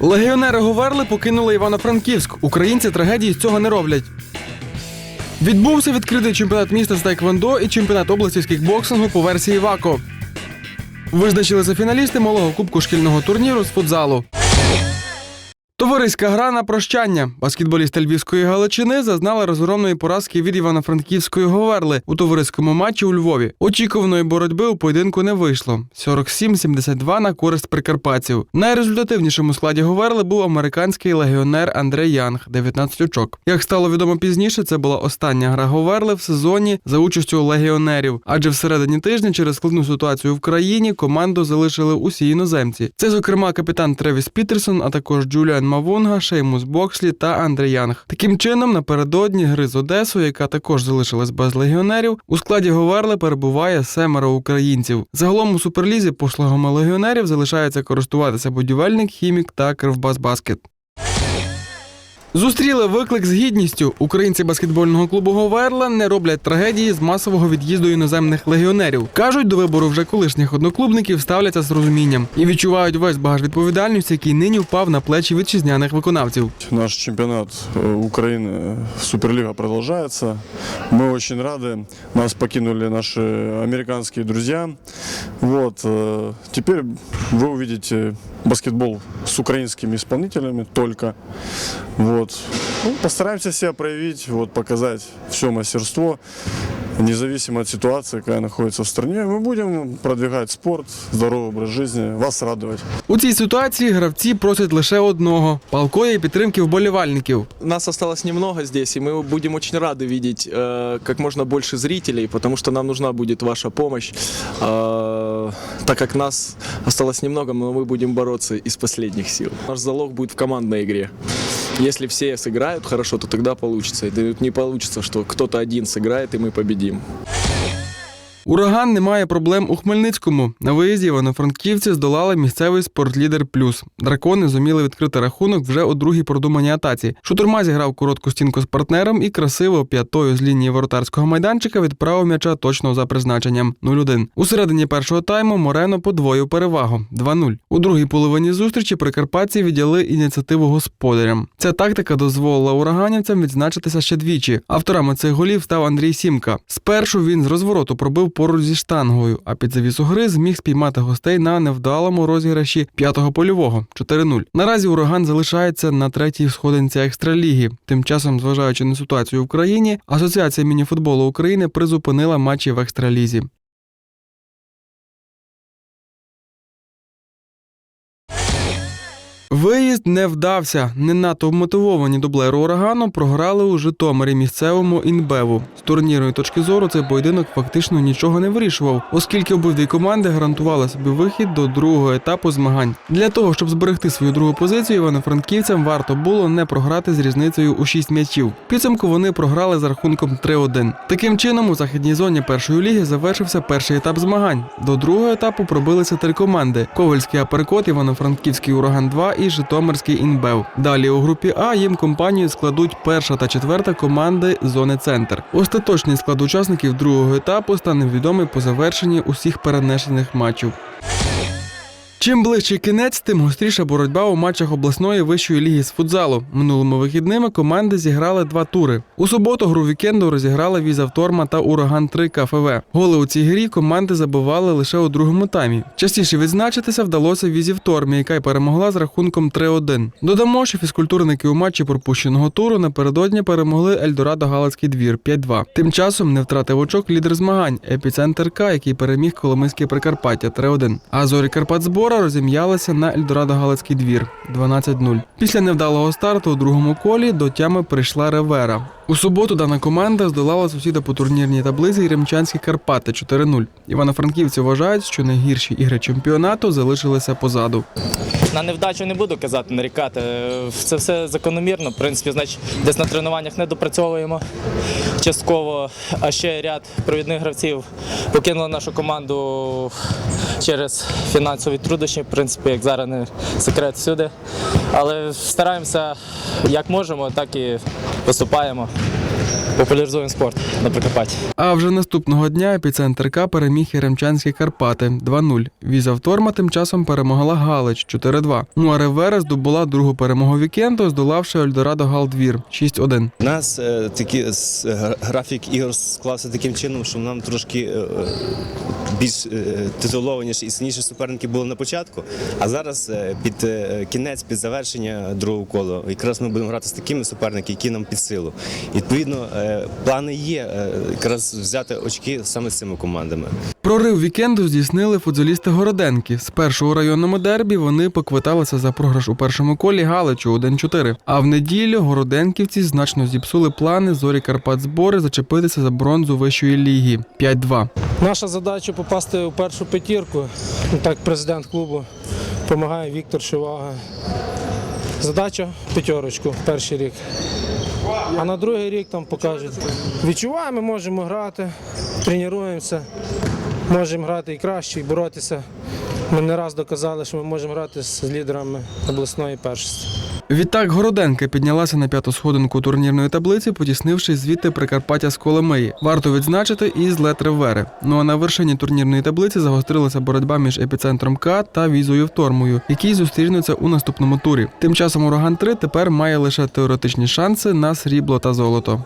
Легіонери Говерли покинули Івано-Франківськ. Українці трагедії з цього не роблять. Відбувся відкритий чемпіонат міста з Тайквондо і чемпіонат області з кікбоксингу по версії ВАКО. Визначилися фіналісти малого кубку шкільного турніру з футзалу. Товариська гра на прощання. Баскетболісти Львівської Галичини зазнали розгромної поразки від Івано-Франківської Говерли у товариському матчі у Львові. Очікуваної боротьби у поєдинку не вийшло. 47-72 на користь прикарпатців. Найрезультативнішим у складі Говерли був американський легіонер Андрей Янг 19 очок. Як стало відомо пізніше, це була остання гра Говерли в сезоні за участю легіонерів. Адже всередині тижня через складну ситуацію в країні команду залишили усі іноземці. Це, зокрема, капітан Тревіс Пітерсон, а також Джуліан Мавунга, Шеймус Бокслі та Андрей Янг. Таким чином, напередодні гри з Одесою, яка також залишилась без легіонерів, у складі Говерли перебуває семеро українців. Загалом у суперлізі послугами легіонерів залишається користуватися будівельник, хімік та Кривбасбаскет. Зустріли виклик з гідністю. Українці баскетбольного клубу Говерла не роблять трагедії з масового від'їзду іноземних легіонерів. кажуть, до вибору вже колишніх одноклубників ставляться з розумінням і відчувають весь багаж відповідальності, який нині впав на плечі вітчизняних виконавців. Наш чемпионат э, Украины э, Суперлига продолжается. Мы очень рады. Нас покинули наши американские друзья. Вот. э, Теперь вы увидите баскетбол с украинскими исполнителями только. Вот. Ну, постараемся себя проявить, вот, показать все мастерство, независимо от ситуации, какая находится в стране. Мы будем продвигать спорт, здоровый образ жизни, вас радовать. У цій ситуації гравці просять лише одного палкої підтримки вболівальників. Нас осталось немного здесь, и мы будем очень рады видеть э, как можно больше зрителей, потому что нам нужна будет ваша помощь. Э, так как нас осталось немного, но мы будем бороться из последних сил. Наш залог будет в командной игре. Если все сыграют хорошо, то тогда получится. Это не получится, что кто-то один сыграет, и мы победим. Ураган не має проблем у Хмельницькому. На виїзді івано-франківці здолали місцевий спортлідер плюс. Дракони зуміли відкрити рахунок вже у другій продуманій атаці. Шутурма зіграв коротку стінку з партнером і красиво п'ятою з лінії воротарського майданчика відправив м'яча точно за призначенням 0-1. У середині першого тайму Морено подвоїв перевагу 2-0. У другій половині зустрічі прикарпатці відділи ініціативу господарям. Ця тактика дозволила ураганівцям відзначитися ще двічі. Авторами цих голів став Андрій Сімка. Спершу він з розвороту пробив поруч зі штангою, а під завісу гри зміг спіймати гостей на невдалому розіграші п'ятого польового 4-0. Наразі ураган залишається на третій сходинці екстраліги. Тим часом, зважаючи на ситуацію в країні, Асоціація мініфутболу України призупинила матчі в екстралізі. Виїзд не вдався. Не надто вмотивовані дублери урагану програли у Житомирі місцевому інбеву. З турнірної точки зору цей поєдинок фактично нічого не вирішував, оскільки обидві команди гарантували собі вихід до другого етапу змагань. Для того щоб зберегти свою другу позицію, івано-франківцям варто було не програти з різницею у 6 м'ячів. Підсумку вони програли за рахунком 3-1. Таким чином, у західній зоні першої ліги завершився перший етап змагань. До другого етапу пробилися три команди: Ковальський Аперкот, Івано-Франківський Ураган 2 і Житомирський Інбев. Далі у групі А їм компанію складуть перша та четверта команди зони центр. Остаточний склад учасників другого етапу стане відомий по завершенні усіх перенесених матчів. Чим ближче кінець, тим гостріша боротьба у матчах обласної вищої ліги з футзалу. Минулими вихідними команди зіграли два тури. У суботу гру вікенду розіграли Візавторма та Ураган 3 КФВ. Голи у цій грі команди забивали лише у другому таймі. Частіше відзначитися вдалося Візівтормі, яка й перемогла з рахунком 3-1. Додамо, що фізкультурники у матчі пропущеного туру напередодні перемогли Ельдорадо Галицький двір 5-2. Тим часом не втратив очок лідер змагань епіцентр К, який переміг Коломийське Прикарпаття 3-1. А зорі Карпат збора розім'ялися на Ельдорадо Галицький двір 12-0. Після невдалого старту у другому колі до тями прийшла Ревера. У суботу дана команда здолала сусіда по турнірній таблиці Ремчанські Карпати 4-0. Івано-франківці вважають, що найгірші ігри чемпіонату залишилися позаду. На невдачу не буду казати, нарікати. Це все закономірно. В принципі, значить, десь на тренуваннях не допрацьовуємо частково. А ще ряд провідних гравців покинули нашу команду через фінансові труднощі. В принципі, як зараз не секрет всюди. Але стараємося як можемо, так і поступаємо. Популяризуємо спорт на Прикарпатті. А вже наступного дня епіцентр К переміг Яремчанські Карпати 2-0. Віза Вторма тим часом перемогла Галич 4-2. Ну а Ревера здобула другу перемогу вікенду, здолавши Ельдорадо Галдвір 6-1. У нас е, такі г- графік ігор склався таким чином, що нам трошки е, е, більш е, титулованіші і сильніші суперники були на початку. А зараз е, під е, кінець, під завершення другого кола, якраз ми будемо грати з такими суперниками, які нам під силу. І, відповідно, е, плани є е, якраз взяти очки саме з цими командами. Прорив вікенду здійснили футзалісти Городенки. Спершу у районному дербі вони поквиталися за програш у першому колі Галичу 1-4. А в неділю городенківці значно зіпсули плани зорі Карпат збори зачепитися за бронзу вищої ліги 5-2. Наша задача попасти у першу п'ятірку. Так, президент клубу допомагає Віктор Шивага. Задача п'ятерочку перший рік. А на другий рік там покажуть. Відчуваємо, можемо грати, тренуємося, можемо грати і краще, і боротися. Ми не раз доказали, що ми можемо грати з лідерами обласної першості. Відтак Городенка піднялася на п'яту сходинку турнірної таблиці, потіснивши звідти Прикарпаття з Коломиї. Варто відзначити і злет Ревери. Ну а на вершині турнірної таблиці загострилася боротьба між епіцентром К та візою Втормою, які зустрінуться у наступному турі. Тим часом ураган 3 тепер має лише теоретичні шанси на срібло та золото.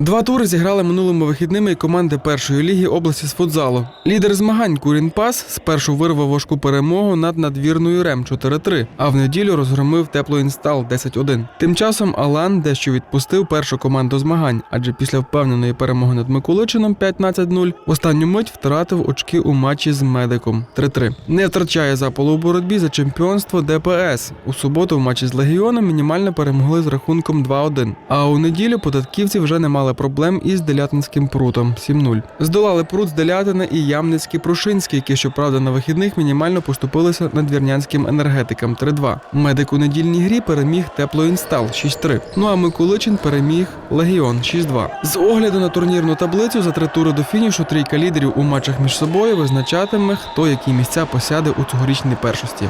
Два тури зіграли минулими вихідними і команди першої ліги області з футзалу. Лідер змагань Курін Пас спершу вирвав важку перемогу над надвірною Рем 4-3, а в неділю розгромив теплоінстал 10-1. Тим часом Алан дещо відпустив першу команду змагань, адже після впевненої перемоги над Миколичином 15-0 в останню мить втратив очки у матчі з медиком 3-3. Не втрачає запалу у боротьбі за чемпіонство ДПС. У суботу в матчі з Легіоном мінімально перемогли з рахунком 2-1. А у неділю податківці вже не мали проблем із Делятинським прутом 7-0. Здолали прут з Делятина і Ямницький Прушинський, які, щоправда, на вихідних мінімально поступилися надвірнянським енергетикам 3-2. Медик у недільній грі переміг Теплоінстал 6-3. Ну а Миколичин переміг Легіон 6-2. З огляду на турнірну таблицю за три тури до фінішу трійка лідерів у матчах між собою визначатиме, хто які місця посяде у цьогорічній першості.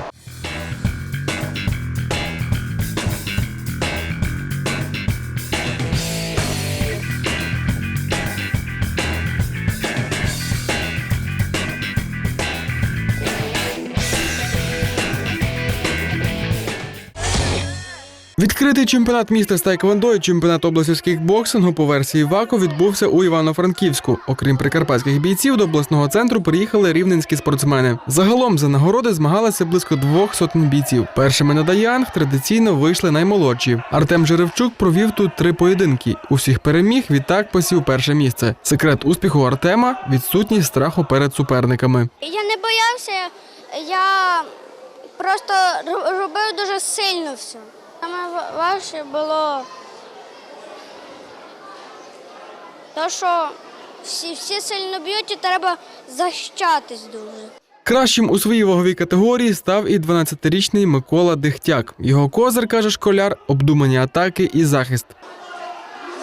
Відкритий чемпіонат міста з Тайквондо і чемпіонат області з кікбоксингу по версії ВАКО відбувся у Івано-Франківську. Окрім прикарпатських бійців, до обласного центру приїхали рівненські спортсмени. Загалом за нагороди змагалися близько двох сотень бійців. Першими на Даянг традиційно вийшли наймолодші. Артем Жеревчук провів тут три поєдинки. Усіх переміг, відтак посів перше місце. Секрет успіху Артема відсутність страху перед суперниками. Я не боявся, я просто робив дуже сильно все. Саме ва- важче було те, що всі, всі сильно б'ють і треба захищатись дуже. Кращим у своїй ваговій категорії став і 12-річний Микола Дихтяк. Його козир, каже школяр, обдумані атаки і захист.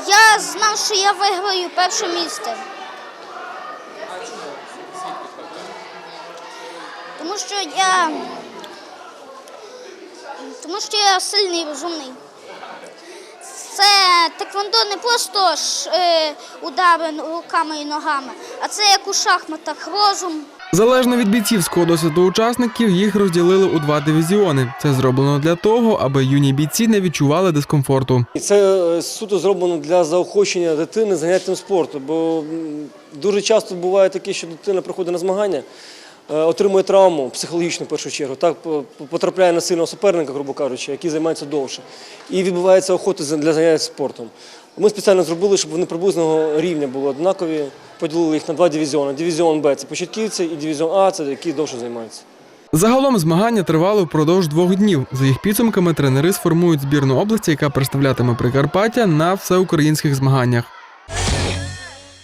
Я знав, що я виграю перше місце. Тому що я. Тому що я сильний і розумний. Це теквондо не просто ж, е, удари руками і ногами, а це як у шахматах розум. Залежно від бійцівського досвіду учасників, їх розділили у два дивізіони. Це зроблено для того, аби юні бійці не відчували дискомфорту. І це е, суто зроблено для заохочення дитини заняттям спорту. Бо дуже часто буває таке, що дитина приходить на змагання, отримує травму психологічну в першу чергу. Так по- по- потрапляє на сильного суперника, грубо кажучи, який займається довше. І відбувається охота для заняття спортом. Ми спеціально зробили, щоб вони приблизного рівня були однакові. Поділили їх на два дивізіони. Дивізіон Б це початківці, і дивізіон А це які довше займаються. Загалом змагання тривали впродовж двох днів. За їх підсумками тренери сформують збірну області, яка представлятиме Прикарпаття на всеукраїнських змаганнях.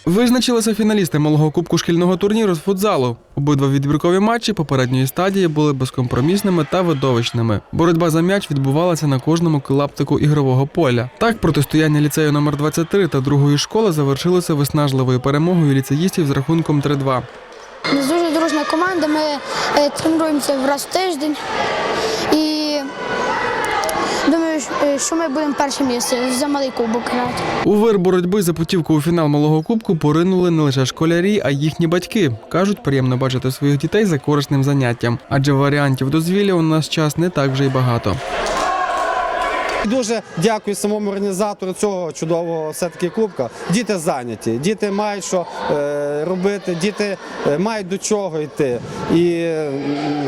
Визначилися фіналісти малого кубку шкільного турніру з футзалу. Обидва відбіркові матчі попередньої стадії були безкомпромісними та видовищними. Боротьба за м'яч відбувалася на кожному клаптику ігрового поля. Так, протистояння ліцею номер 23 та другої школи завершилося виснажливою перемогою ліцеїстів з рахунком 3-2. Ми дуже дружна команда, ми е, тренуємося раз в тиждень що- ми будемо перше місце за малий кубок грати. У вир боротьби за путівку у фінал малого кубку поринули не лише школярі, а й їхні батьки. кажуть, приємно бачити своїх дітей за корисним заняттям, адже варіантів дозвілля у нас час не так вже й багато. Дуже дякую самому організатору цього чудового все-таки кубка. Діти зайняті, діти мають що е, робити, діти е, мають до чого йти. І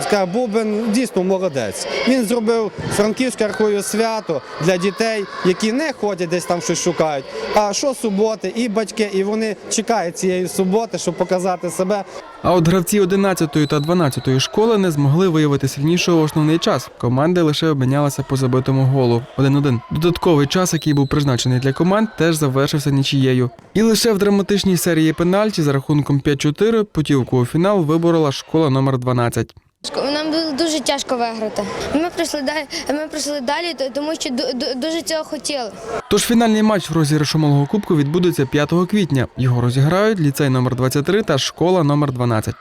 скажу, Бубен дійсно молодець. Він зробив франківське рахую свято для дітей, які не ходять десь там щось шукають. А що суботи, і батьки, і вони чекають цієї суботи, щоб показати себе. А от гравці 11 та 12 школи не змогли виявити сильнішого основний час. Команди лише обмінялися по забитому голу 1-1. Додатковий час, який був призначений для команд, теж завершився нічією. І лише в драматичній серії пенальті за рахунком 5-4 путівку у фінал виборола школа номер 12. Нам було дуже тяжко виграти. Ми прийшли далі, ми прийшли далі, тому що дуже цього хотіли. Тож фінальний матч в розіграшу малого кубку відбудеться 5 квітня. Його розіграють ліцей номер 23 та школа номер 12.